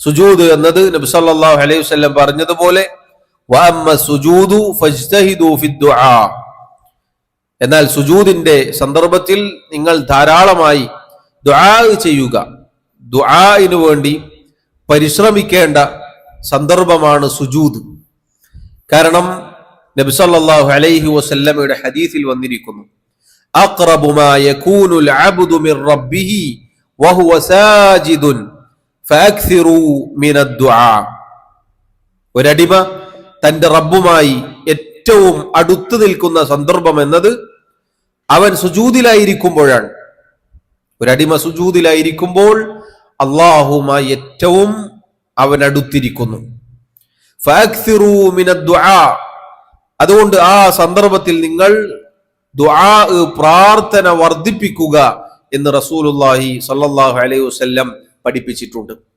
സുജൂദ് എന്നത് നബി സല്ലല്ലാഹു അലൈഹി വസ്ലം പറഞ്ഞതുപോലെ എന്നാൽ സുജൂദിന്റെ സന്ദർഭത്തിൽ നിങ്ങൾ ധാരാളമായി ദുആ ചെയ്യുക. ദുആഇന് വേണ്ടി പരിശ്രമിക്കേണ്ട സന്ദർഭമാണ് സുജൂദ്. കാരണം നബി സല്ലല്ലാഹു അലൈഹി വസല്ലമയുടെ ഹദീസിൽ വന്നിരിക്കുന്നു അഖ്റബു മാ യകൂനുൽ അബ്ദു റബ്ബിഹി വഹുവ സാജിദുൻ ഫഅക്സിറൂ മിനദ് ദുആ ഒരടിമ തന്റെ റബ്ബുമായി ഏറ്റവും അടുത്തു നിൽക്കുന്ന സന്ദർഭം എന്നത് അവൻ സുജൂതിലായിരിക്കുമ്പോഴാണ്. ഒരടിമ സുജൂതിലായിരിക്കുമ്പോൾ അള്ളാഹുമായി ഏറ്റവും അവൻ അടുത്തിരിക്കുന്നു. അതുകൊണ്ട് ആ സന്ദർഭത്തിൽ നിങ്ങൾ പ്രാർത്ഥന വർദ്ധിപ്പിക്കുക എന്ന് റസൂലുള്ളാഹി സ്വല്ലല്ലാഹു അലൈഹി വസല്ലം പഠിപ്പിച്ചിട്ടുണ്ട്.